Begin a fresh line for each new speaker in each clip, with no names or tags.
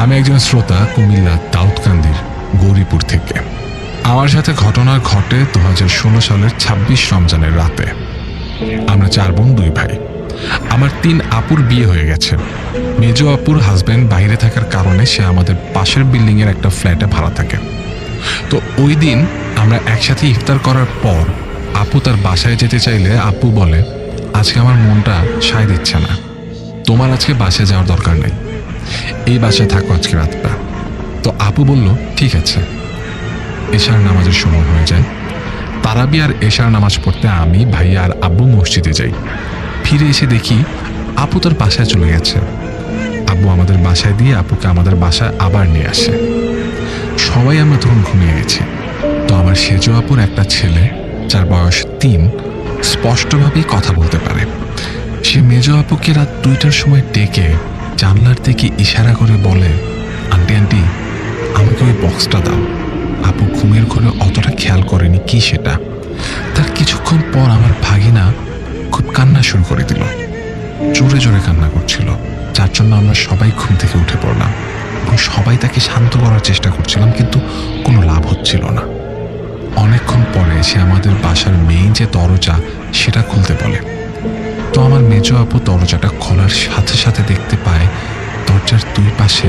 আমি একজন শ্রোতা কুমিল্লা দাউদকান্দির, গৌরীপুর থেকে। আমার সাথে ঘটনা ঘটে দু হাজার ষোলো সালের ছাব্বিশ রমজানের রাতে। আমরা চার বোন, দুই ভাই। আমার তিন আপুর বিয়ে হয়ে গেছে। মেজ আপুর হাজব্যান্ড বাইরে থাকার কারণে সে আমাদের পাশের বিল্ডিংয়ের একটা ফ্ল্যাটে ভাড়া থাকে। তো ওই দিন আমরা একসাথে ইফতার করার পর আপু তার বাসায় যেতে চাইলে আপু বলে, আজকে আমার মনটা সায় দিচ্ছে না। তোমার আজকে বাসায় যাওয়ার দরকার নেই। এই বাসায় থাকো আজকে রাতটা। তো আপু বলল, ঠিক আছে। এশার নামাজের সময় হয়ে যায়। তারাবি আর এশার নামাজ পড়তে আমি, ভাইয়া আর আব্বু মসজিদে যাই। ফিরে এসে দেখি আপু তার বাসায় চলে গেছে। আব্বু আমাদের বাসায় দিয়ে আপুকে আমাদের বাসায় আবার নিয়ে আসে। সবাই আমরা তখন ঘুমিয়ে গেছি। তো আমার সেজো আপুর একটা ছেলে, যার বয়স তিন, স্পষ্টভাবেই কথা বলতে পারে। সে মেজো আপুকে রাত দুইটার সময় ডেকে দিকে ইশারা করে বলে, আন্টি আন্টি, আমাকে ওই বক্সটা দাও। আপু ঘুমের ঘরে অতটা খেয়াল করেনি কি সেটা। তার কিছুক্ষণ পর আমার ভাগিনা খুব কান্না শুরু করে দিল। জোরে জোরে কান্না করছিল। যার জন্য আমরা সবাই ঘুম থেকে উঠে পড়লাম এবং সবাই তাকে শান্ত করার চেষ্টা করছিলাম, কিন্তু কোনো লাভ হচ্ছিল না। অনেকক্ষণ পরে সে আমাদের বাসার মেইন যে দরজা, সেটা খুলতে বলে। তো আমার মেজো আপু দরজাটা খোলার সাথে সাথে দেখতে পায় দরজার দুই পাশে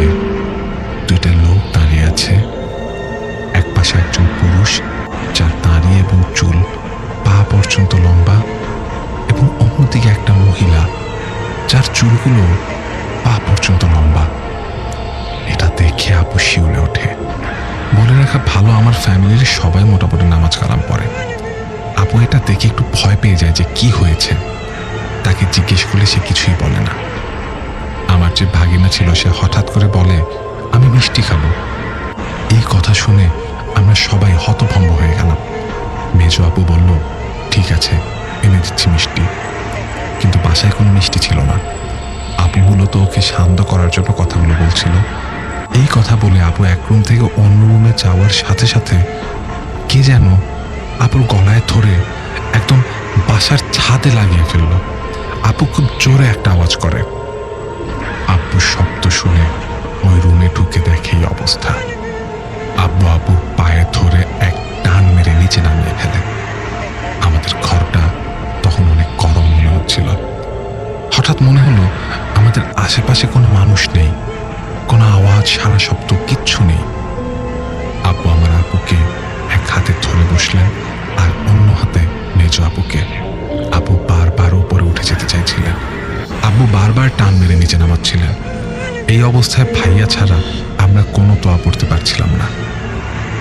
দুইটা লোক দাঁড়িয়ে আছে। এক পাশে একজন পুরুষ, যার দাঁড়িয়ে এবং চুল পা পর্যন্ত লম্বা, এবং অন্যদিকে একটা মহিলা, যার চুলগুলো পা পর্যন্ত লম্বা। এটা দেখে আপু শিউলে ওঠে। বলে রাখা ভালো আমার ফ্যামিলির সবাই মোটামুটি নামাজ কালাম পড়ে। আপু এটা দেখে একটু ভয় পেয়ে যায় যে কি হয়েছে। তাকে জিজ্ঞেস করলে সে কিছুই বলে না। আমার যে ভাগিনা ছিল, সে হঠাৎ করে বলে, আমি মিষ্টি খাব। এই কথা শুনে আমরা সবাই হতভম্ব হয়ে গেলাম। মেজো আপু বলল, ঠিক আছে, এনে দিচ্ছি মিষ্টি। কিন্তু বাসায় কোনো মিষ্টি ছিল না। আপু মূলত ওকে শান্ত করার জন্য কথাগুলো বলছিল। এই কথা বলে আপু এক রুম থেকে অন্য রুমে যাওয়ার সাথে সাথে কে যেন আপুর গলায় ধরে একদম বাসার ছাদে লাগিয়ে ফেলল। আপু খুব জোরে একটা আওয়াজ করে। আব্বু শব্দ শুনে ওই রুমে ঢুকে দেখে এই অবস্থা। আব্বু আব্বু পায়ে ধরে এক টান মেরে নিচে নামিয়ে ফেলে। আমাদের ঘরটা তখন অনেক গরম মনে হচ্ছিল। হঠাৎ মনে হলো আমাদের আশেপাশে কোনো মানুষ নেই। কোনো আওয়াজ, সারা শব্দ, কিচ্ছু নেই। বারবার টান মেরে নিচে নামাচ্ছিলেন। এই অবস্থায় ভাইয়া ছাড়া আমরা কোনো তোয়া পড়তে পারছিলাম না।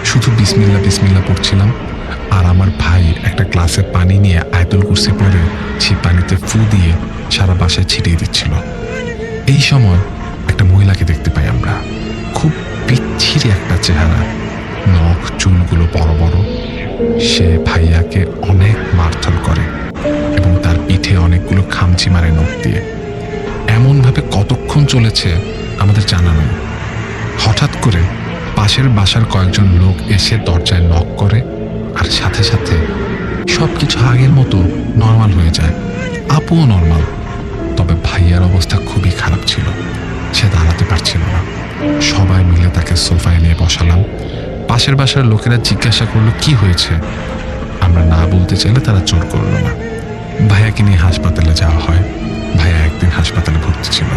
শুধু বিসমিল্লা বিসমিল্লা পড়ছিলাম আর আমার ভাই একটা গ্লাসে পানি নিয়ে আয়তুল কুরসি পরে সেই পানিতে ফু দিয়ে সারা বাসায় ছিটিয়ে দিচ্ছিল। এই সময় একটা মহিলাকে দেখতে পাই আমরা। খুব বিচ্ছিরি একটা চেহারা। নখ, চুলগুলো বড় বড়। সে ভাইয়াকে অনেক মারধর করে এবং তার পিঠে অনেকগুলো খামচি মারে নখ দিয়ে। এমনভাবে কতক্ষণ চলেছে আমাদের জানা নেই। হঠাৎ করে পাশের বাসার কয়েকজন লোক এসে দরজায় নক করে আর সাথে সাথে সব কিছু আগের মতো নর্মাল হয়ে যায়। আপুও নর্মাল তবে ভাইয়ার অবস্থা খুবই খারাপ ছিল। সে দাঁড়াতে পারছিল না। সবাই মিলে তাকে সোফায় নিয়ে বসালাম। পাশের বাসার লোকেরা জিজ্ঞাসা করল, কি হয়েছে? আমরা না বলতে চাইলে তারা চোর করল না। ভাইয়াকে নিয়ে হাসপাতালে যাওয়া হয়। একদিন হাসপাতালে ভর্তি ছিল।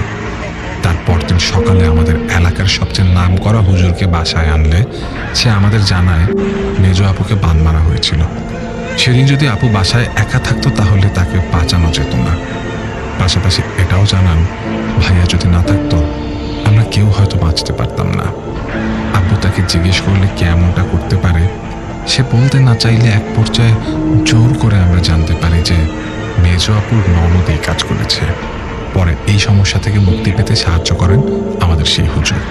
তারপর দিন সকালে আমাদের এলাকার সবচেয়ে নাম করা হুজুরকে বাসায় আনলে সে আমাদের জানায়, মেজ আপুকে বান মারা হয়েছিল। সেদিন যদি আপু বাসায় একা থাকতো তাহলে তাকে বাঁচানো যেত না। পাশাপাশি এটাও জানান, ভাইয়া যদি না থাকতো, আমরা কেউ হয়তো বাঁচতে পারতাম না। আব্বু তাকে জিজ্ঞেস করলে কে এমনটা করতে পারে? সে বলতে না চাইলে এক পর্যায়ে জোর করে আমরা জানতে পারি যে মেজ আপুর ননদ এই কাজ করেছে। পরে এই সমস্যা থেকে মুক্তি পেতে সাহায্য করেন আমাদের সেই হুজুর।